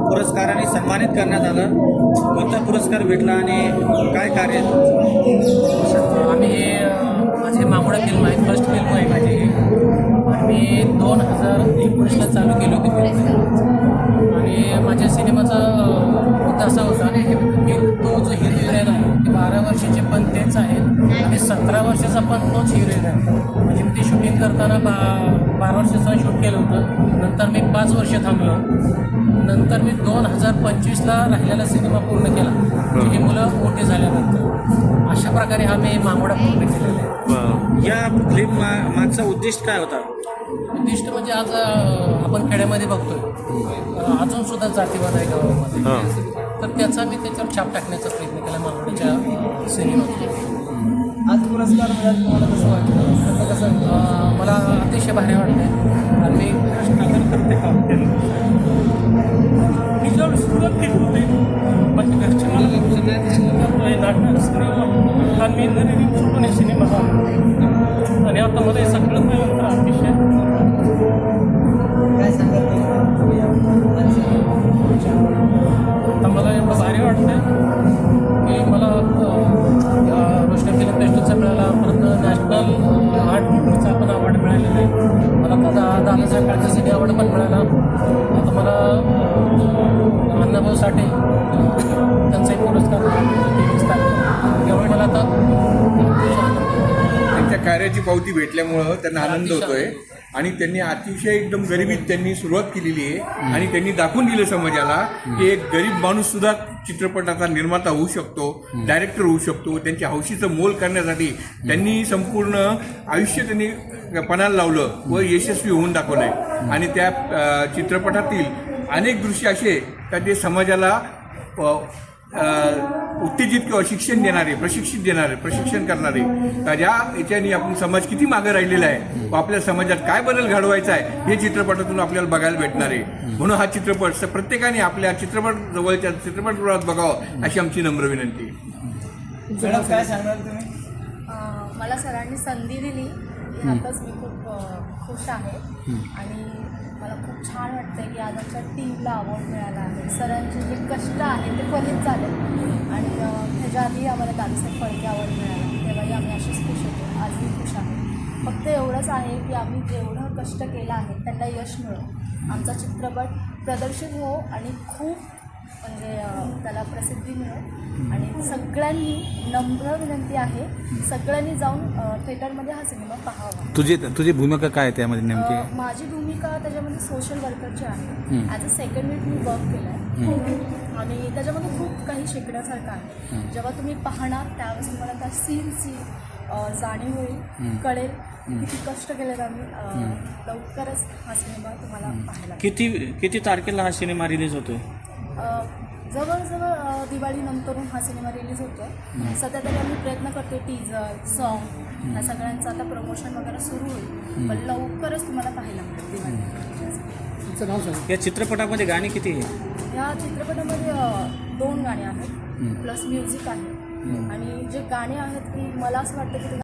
पुरस्काराने सन्मानित करण्यात आलं. कोणता पुरस्कार भेटला आणि काय कार्य? आम्ही सतरा वर्षाचा पण तोच हिरोईन आहे म्हणजे मी ते शूटिंग करताना बा बारा वर्षाचं शूट केलं होतं. नंतर मी पाच वर्ष थांबलो. नंतर मी दोन हजार पंचवीसला राहिलेला सिनेमा पूर्ण केला. म्हणजे ही मुलं मोठी झाल्यानंतर. अशा प्रकारे हा मी मामोडा पूर्ण केलेला आहे या फिल्म मागचा उद्दिष्ट काय होता? उद्दिष्ट म्हणजे आज आपण खेड्यामध्ये बघतोय. अजून सुद्धा जातीवाद आहे गावामध्ये. तर त्याचा मी त्याच्यावर छाप टाकण्याचा प्रयत्न केला मामोड्याच्या सिनेमात आज पुरस्कार मिळाला तुम्हाला कसं वाटतं. कसं मला अतिशय भारी वाटते आणि मी स्ट्रगल करते काम केलं. मी जेव्हा सुरुवात केली होती माझ्या घरचे मला नाटक सिनेमा कारण मी इंजिनिअरिंग सोडून हे सिनेमा साठे त्यांचाही पुरस्कार तेवीस तारखेला. आता त्यांच्या कार्याची पावती भेटल्यामुळं त्यांना आनंद होतोय. आणि त्यांनी अतिशय एकदम गरिबीत त्यांनी सुरुवात केलेली आहे. आणि त्यांनी दाखवून दिलं समाजाला की एक गरीब माणूस सुद्धा चित्रपटाचा निर्माता होऊ शकतो डायरेक्टर होऊ शकतो त्यांच्या हौशीचं मोल करण्यासाठी त्यांनी संपूर्ण आयुष्य त्यांनी पणाला लावलं व यशस्वी होऊन दाखवलंय. आणि त्या चित्रपटातील अनेक दृश्य असे का ते समाजाला उत्तेजित किंवा शिक्षण देणारे प्रशिक्षित देणारे प्रशिक्षण करणारे. तर या याच्याने आपण समाज किती मागे राहिलेला आहे व आपल्या समाजात काय बदल घडवायचा आहे हे चित्रपटातून आपल्याला बघायला भेटणार आहे. म्हणून हा चित्रपट प्रत्येकाने आपल्या चित्रपट जवळच्या चित्रपटगृहात बघावं अशी आमची नम्र विनंती. काय सांगणार तुम्ही? मला सरांनी संधी दिली. यातच मी खूप खुश आहे. आणि मला खूप छान वाटतं की आज आमच्या टीमला अवॉर्ड मिळाला आहे. सरांचे जे कष्ट आहे ते फलित झाले. आणि अं, ह्याच्या आधी आम्हाला दादासाहेब फडके अवॉर्ड मिळाला. तेव्हाही आम्ही असेच खुश होतो. आजही खुश आहे. फक्त एवढंच आहे की आम्ही जेवढं कष्ट केलं आहे त्यांना यश मिळो. आमचा चित्रपट प्रदर्शित हो आणि खूप म्हणजे त्याला प्रसिद्धी मिळो आणि सगळ्यांनी नम्र विनंती आहे. सगळ्यांनी जाऊन थिएटरमध्ये हा सिनेमा पाहावा. तुझी तुझी भूमिका काय आहे त्यामध्ये नेमकी? माझी भूमिका त्याच्यामध्ये सोशल वर्करची आहे. ॲज अ सेकंड वीक मी वर्क केलं आहे आणि त्याच्यामध्ये खूप काही शिकण्यासारखं आहे. जेव्हा तुम्ही पाहणार त्यावेळेस तुम्हाला त्या सीनची जाणीव होईल कळेल किती कष्ट केलेत आम्ही. लवकरच हा सिनेमा तुम्हाला पाहायला किती किती तारखेला हा सिनेमा रिलीज होतोय? जवळजवळ दिवाळीनंतरून हा सिनेमा रिलीज होतो सध्या तरी आम्ही प्रयत्न करतो टीजर सॉन्ग या सगळ्यांचं आता प्रमोशन वगैरे सुरू होईल. पण लवकरच तुम्हाला पाहायला मिळेल दिवाळी या चित्रपटामध्ये गाणी किती आहे या चित्रपटामध्ये दोन गाणी आहेत प्लस म्युझिक आहे. आणि जे गाणे आहेत की मला असं वाटतं की ते